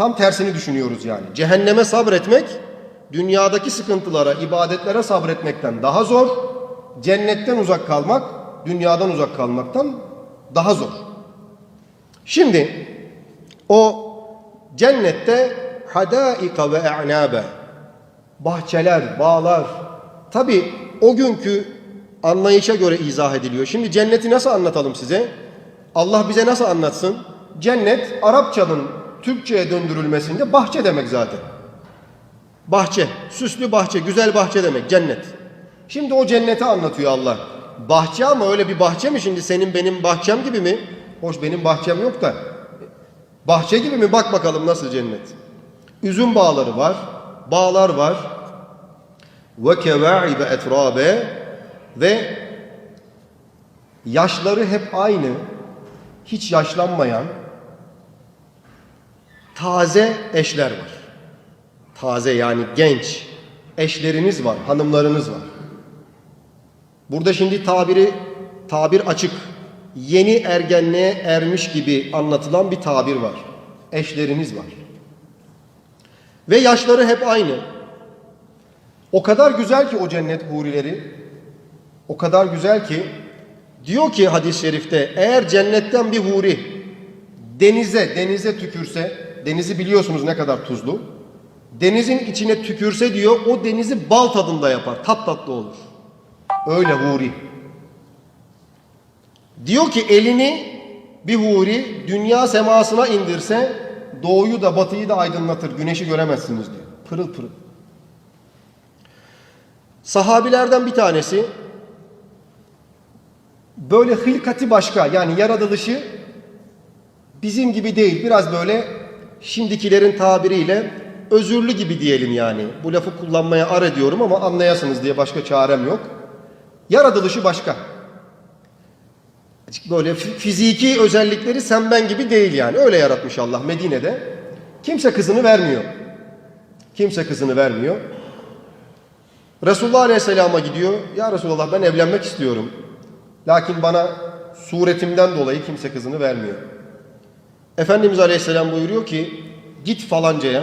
Tam tersini düşünüyoruz yani. Cehenneme sabretmek dünyadaki sıkıntılara, ibadetlere sabretmekten daha zor. Cennetten uzak kalmak dünyadan uzak kalmaktan daha zor. Şimdi o cennette hadaika ve e'nabe bahçeler, bağlar. Tabi o günkü anlayışa göre izah ediliyor. Şimdi cenneti nasıl anlatalım size? Allah bize nasıl anlatsın? Cennet Arapçanın Türkçe'ye döndürülmesinde bahçe demek zaten. Bahçe, süslü bahçe, güzel bahçe demek cennet. Şimdi o cenneti anlatıyor Allah. Bahçe ama öyle bir bahçe mi şimdi senin benim bahçem gibi mi? Hoş benim bahçem yok da. Bahçe gibi mi? Bak bakalım nasıl cennet. Üzüm bağları var, bağlar var. Ve kevaibe etrabe ve yaşları hep aynı, hiç yaşlanmayan taze eşler var. Taze yani genç eşleriniz var, hanımlarınız var. Burada şimdi tabiri tabir açık. Yeni ergenliğe ermiş gibi anlatılan bir tabir var. Eşleriniz var. Ve yaşları hep aynı. O kadar güzel ki o cennet hurileri. O kadar güzel ki diyor ki hadis-i şerifte eğer cennetten bir huri denize denize tükürse denizi biliyorsunuz ne kadar tuzlu. Denizin içine tükürse diyor o denizi bal tadında yapar. Tat tatlı olur. Öyle huri. Diyor ki elini bir huri dünya semasına indirse doğuyu da batıyı da aydınlatır. Güneşi göremezsiniz diyor. Pırıl pırıl. Sahabilerden bir tanesi böyle hılkati başka yani yaratılışı bizim gibi değil. Biraz böyle şimdikilerin tabiriyle özürlü gibi diyelim yani. Bu lafı kullanmaya ar ediyorum ama anlayasınız diye başka çarem yok. Yaratılışı başka. Böyle fiziki özellikleri sen ben gibi değil yani. Öyle yaratmış Allah Medine'de. Kimse kızını vermiyor. Kimse kızını vermiyor. Resulullah Aleyhisselam'a gidiyor. Ya Resulullah ben evlenmek istiyorum. Lakin bana suretimden dolayı kimse kızını vermiyor. Efendimiz Aleyhisselam buyuruyor ki git falancaya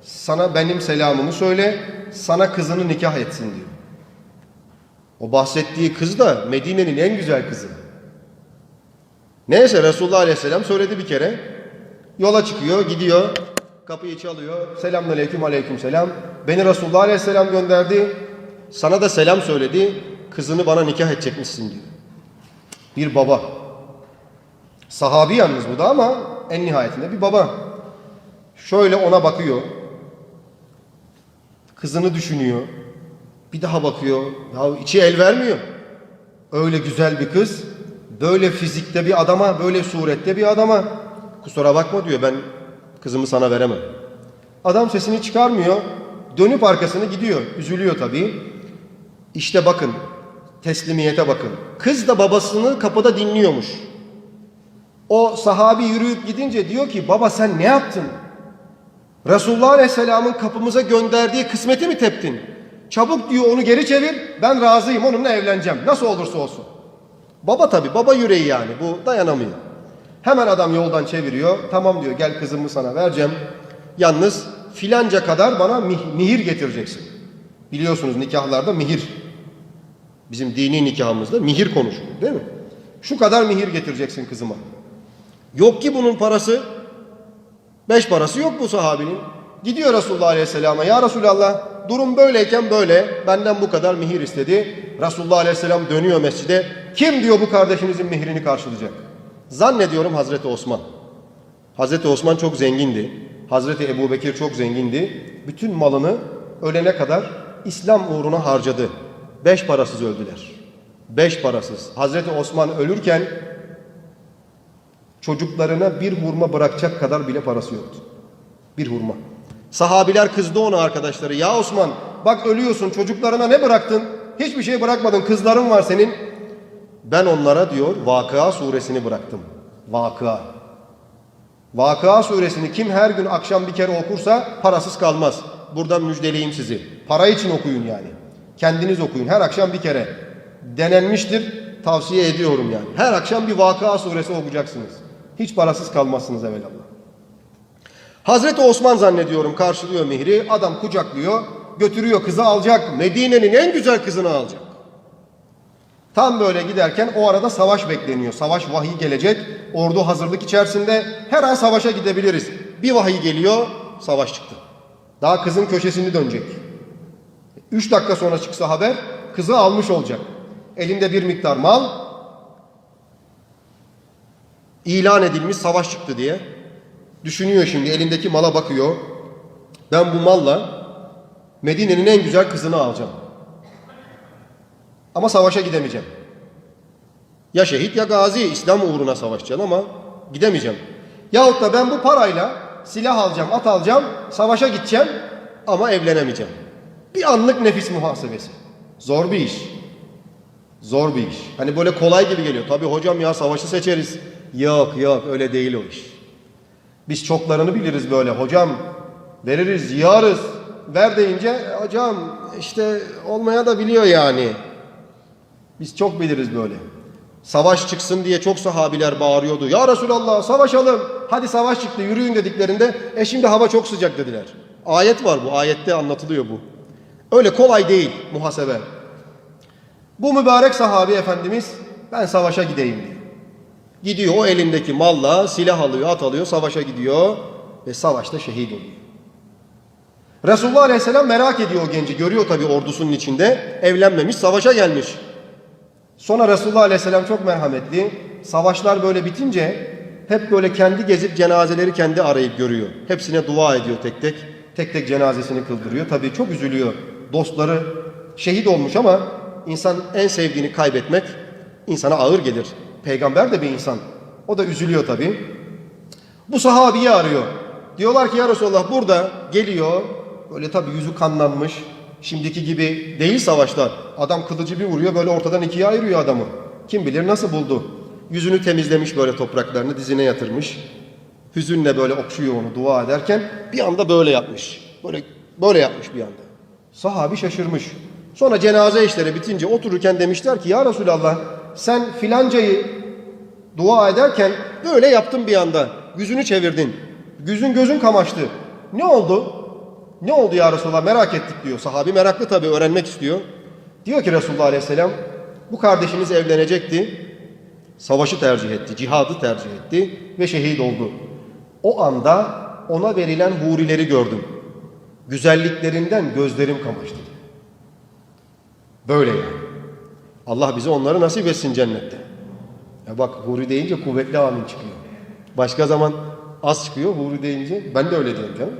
sana benim selamımı söyle sana kızını nikah etsin diyor. O bahsettiği kız da Medine'nin en güzel kızı. Neyse Resulullah Aleyhisselam söyledi bir kere. Yola çıkıyor, gidiyor. Kapıyı çalıyor. Selamünaleyküm, aleykümselam. Beni Resulullah Aleyhisselam gönderdi. Sana da selam söyledi. Kızını bana nikah edecekmişsin diyor. Bir baba. Sahabi yalnız bu da ama en nihayetinde bir baba. Şöyle ona bakıyor. Kızını düşünüyor. Bir daha bakıyor. Ya içi el vermiyor. Öyle güzel bir kız. Böyle fizikte bir adama, böyle surette bir adama. Kusura bakma diyor ben kızımı sana veremem. Adam sesini çıkarmıyor. Dönüp arkasını gidiyor. Üzülüyor tabii. İşte bakın. Teslimiyete bakın. Kız da babasını kapıda dinliyormuş. O sahabi yürüyüp gidince diyor ki baba sen ne yaptın? Resulullah Aleyhisselam'ın kapımıza gönderdiği kısmeti mi teptin? Çabuk diyor onu geri çevir. Ben razıyım onunla evleneceğim. Nasıl olursa olsun. Baba tabi baba yüreği yani bu dayanamıyor. Hemen adam yoldan çeviriyor. Tamam diyor gel kızımı sana vereceğim. Yalnız filanca kadar bana mihir getireceksin. Biliyorsunuz nikahlarda mihir. Bizim dini nikahımızda mihir konuşulur değil mi? Şu kadar mihir getireceksin kızıma. Yok ki bunun parası. Beş parası yok bu sahabinin. Gidiyor Resulullah Aleyhisselam'a. Ya Resulallah durum böyleyken böyle. Benden bu kadar mihir istedi. Resulullah Aleyhisselam dönüyor mescide. Kim diyor bu kardeşinizin mihrini karşılayacak? Zannediyorum Hazreti Osman. Hazreti Osman çok zengindi. Hazreti Ebu Bekir çok zengindi. Bütün malını ölene kadar İslam uğruna harcadı. Beş parasız öldüler. Beş parasız. Hazreti Osman ölürken çocuklarına bir hurma bırakacak kadar bile parası yoktu. Bir hurma. Sahabiler kızdı ona arkadaşları. Ya Osman bak ölüyorsun çocuklarına ne bıraktın? Hiçbir şey bırakmadın. Kızların var senin. Ben onlara diyor Vakıa suresini bıraktım. Vakıa. Vakıa suresini kim her gün akşam bir kere okursa parasız kalmaz. Buradan müjdeleyeyim sizi. Para için okuyun yani. Kendiniz okuyun. Her akşam bir kere. Denenmiştir. Tavsiye ediyorum yani. Her akşam bir Vakıa suresi okuyacaksınız. Hiç parasız kalmazsınız evvelallah. Hazreti Osman zannediyorum karşılıyor Mihri. Adam kucaklıyor, götürüyor kızı alacak. Medine'nin en güzel kızını alacak. Tam böyle giderken o arada savaş bekleniyor. Savaş vahiy gelecek. Ordu hazırlık içerisinde her an savaşa gidebiliriz. Bir vahiy geliyor, savaş çıktı. Daha kızın köşesini dönecek. Üç dakika sonra çıksa haber, kızı almış olacak. Elinde bir miktar mal, ilan edilmiş savaş çıktı diye. Düşünüyor şimdi, elindeki mala bakıyor. Ben bu malla Medine'nin en güzel kızını alacağım. Ama savaşa gidemeyeceğim. Ya şehit ya gazi İslam uğruna savaşacağım ama gidemeyeceğim. Yahut da ben bu parayla silah alacağım, at alacağım, savaşa gideceğim ama evlenemeyeceğim. Bir anlık nefis muhasebesi. Zor bir iş. Zor bir iş. Hani böyle kolay gibi geliyor. Tabii hocam ya savaşı seçeriz. Yok yok öyle değil o iş. Biz çoklarını biliriz böyle. Hocam veririz, yığarız. Ver deyince hocam işte olmaya da biliyor yani. Biz çok biliriz böyle. Savaş çıksın diye çok sahabiler bağırıyordu. Ya Resulallah savaşalım. Hadi savaş çıktı yürüyün dediklerinde e şimdi hava çok sıcak dediler. Ayet var bu. Ayette anlatılıyor bu. Öyle kolay değil muhasebe. Bu mübarek sahabi efendimiz ben savaşa gideyim diyor. Gidiyor o elindeki malla silah alıyor, at alıyor, savaşa gidiyor ve savaşta şehit oluyor. Resulullah Aleyhisselam merak ediyor o genci. Görüyor tabii ordusunun içinde. Evlenmemiş, savaşa gelmiş. Sonra Resulullah Aleyhisselam çok merhametli. Savaşlar böyle bitince hep böyle kendi gezip cenazeleri kendi arayıp görüyor. Hepsine dua ediyor tek tek. Tek tek cenazesini kıldırıyor. Tabii çok üzülüyor. Dostları şehit olmuş ama insan en sevdiğini kaybetmek insana ağır gelir. Peygamber de bir insan. O da üzülüyor tabii. Bu sahabiyi arıyor. Diyorlar ki ya Resulallah burada geliyor. Böyle tabii yüzü kanlanmış. Şimdiki gibi değil savaşlar. Adam kılıcı bir vuruyor böyle ortadan ikiye ayırıyor adamı. Kim bilir nasıl buldu. Yüzünü temizlemiş böyle topraklarını dizine yatırmış. Hüzünle böyle okşuyor onu dua ederken bir anda böyle yapmış. Böyle böyle yapmış bir anda. Sahabi şaşırmış. Sonra cenaze işleri bitince otururken demişler ki ya Resulallah sen filancayı dua ederken böyle yaptın bir anda. Yüzünü çevirdin. Yüzün gözün kamaştı. Ne oldu? Ne oldu ya Resulallah merak ettik diyor. Sahabi meraklı tabii öğrenmek istiyor. Diyor ki Resulullah Aleyhisselam bu kardeşimiz evlenecekti. Savaşı tercih etti, cihadı tercih etti ve şehit oldu. O anda ona verilen hurileri gördüm. Güzelliklerinden gözlerim kamaştı. Böyle yani. Allah bize onları nasip etsin cennette. Ya bak huri deyince kuvvetli amin çıkıyor. Başka zaman az çıkıyor huri deyince. Ben de öyle diyorum canım.